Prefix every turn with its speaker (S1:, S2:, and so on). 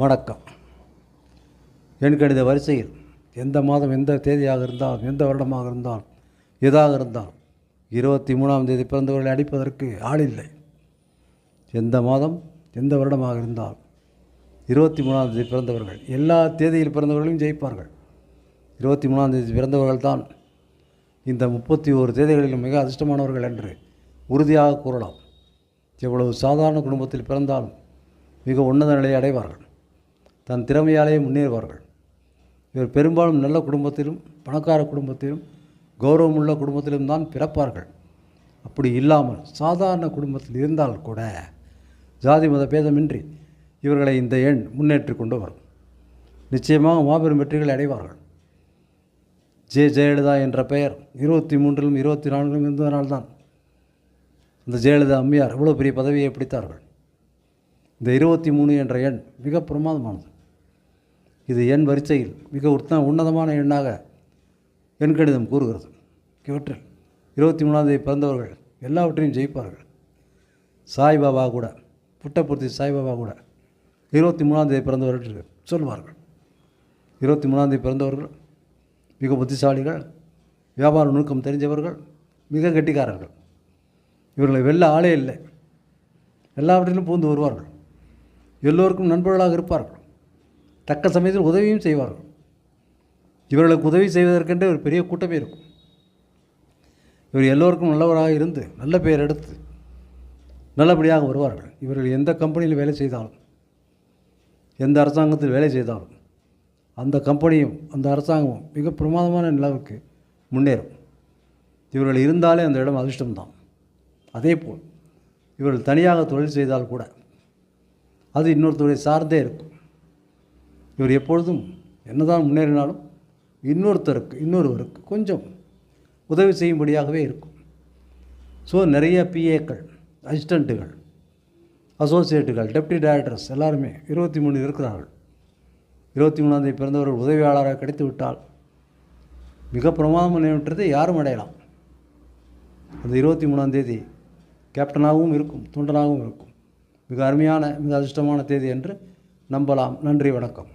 S1: வணக்கம். என் கணித வரிசையில் எந்த மாதம் எந்த தேதியாக இருந்தாலும் எந்த வருடமாக இருந்தாலும் எதாக இருந்தாலும் இருபத்தி மூணாம் தேதி பிறந்தவர்களை அடிப்பதற்கு ஆள் இல்லை. எந்த மாதம் எந்த வருடமாக இருந்தாலும் இருபத்தி மூணாம் தேதி பிறந்தவர்கள் எல்லா தேதியில் பிறந்தவர்களையும் ஜெயிப்பார்கள். இருபத்தி மூணாம் தேதி பிறந்தவர்கள் தான் இந்த முப்பத்தி ஓரு தேதிகளிலும் மிக அதிர்ஷ்டமானவர்கள் என்று உறுதியாக கூறலாம். எவ்வளவு சாதாரண குடும்பத்தில் பிறந்தாலும் மிக உன்னத நிலையை அடைவார்கள். தன் திறமையாலேயே முன்னேறுவார்கள். இவர் பெரும்பாலும் நல்ல குடும்பத்திலும் பணக்கார குடும்பத்திலும் கௌரவமுள்ள குடும்பத்திலும் தான் பிறப்பார்கள். அப்படி இல்லாமல் சாதாரண குடும்பத்தில் இருந்தால் கூட ஜாதி மத பேதமின்றி இவர்களை இந்த எண் முன்னேற்றி கொண்டு வரும். நிச்சயமாக மாபெரும் வெற்றிகளை அடைவார்கள். ஜே ஜெயலலிதா என்ற பெயர் இருபத்தி மூன்றிலும் இருபத்தி நான்கிலும் இருந்ததனால்தான் அந்த ஜெயலலிதா அம்மையார் இவ்வளோ பெரிய பதவியை பிடித்தார்கள். இந்த இருபத்தி மூணு என்ற எண் மிக பிரமாதமானது. இது என் வரிசையில் மிக உத்த உன்னதமான எண்ணாக எண் கணிதம் கூறுகிறது. இவற்றில் இருபத்தி மூணாந்தேதி பிறந்தவர்கள் எல்லாவற்றையும் ஜெயிப்பார்கள். சாய்பாபா கூட புட்டபூர்த்தி சாய்பாபா கூட இருபத்தி மூணாந்தேதி பிறந்தவர்கள் சொல்வார்கள். இருபத்தி மூணாந்தேதி பிறந்தவர்கள் மிக புத்திசாலிகள் வியாபார நுணுக்கம் தெரிஞ்சவர்கள் மிக கெட்டிக்காரர்கள். இவர்களை வெல்ல ஆளே இல்லை. எல்லாவற்றிலும் பூந்து வருவார்கள். எல்லோருக்கும் நண்பர்களாக இருப்பார்கள். தக்க சமயத்தில் உதவியும் செய்வார்கள். இவர்களுக்கு உதவி செய்வதற்கென்றே ஒரு பெரிய கூட்டமே இருக்கும். இவர் எல்லோருக்கும் நல்லவராக இருந்து நல்ல பெயர் எடுத்து நல்லபடியாக வருவார்கள். இவர்கள் எந்த கம்பெனியில் வேலை செய்தாலும் எந்த அரசாங்கத்தில் வேலை செய்தாலும் அந்த கம்பெனியும் அந்த அரசாங்கமும் மிக பிரமாதமான நிலவுக்கு முன்னேறும். இவர்கள் இருந்தாலே அந்த இடம் அதிர்ஷ்டம்தான். அதே போல் இவர்கள் தனியாக தொழில் செய்தால் கூட அது இன்னொருத்தருடைய சார்ந்தே இருக்கும். இவர் எப்பொழுதும் என்னதான் முன்னேறினாலும் இன்னொருத்தருக்கு இன்னொருவருக்கு கொஞ்சம் உதவி செய்யும்படியாகவே இருக்கும். ஸோ நிறைய பிஏக்கள் அசிஸ்டண்ட்டுகள் அசோசியேட்டுகள் டெப்டி டைரக்டர்ஸ் எல்லாருமே இருபத்தி மூணு இருக்கிறார்கள். இருபத்தி மூணாந்தேதி பிறந்தவர்கள் உதவியாளராக கிடைத்து விட்டால் மிக பிரமாதம் முன்னேற்றத்தை யாரும் அடையலாம். அந்த இருபத்தி மூணாந்தேதி கேப்டனாகவும் இருக்கும் தொண்டனாகவும் இருக்கும். மிக அருமையான மிக அதிர்ஷ்டமான தேதி என்று நம்பலாம். நன்றி வணக்கம்.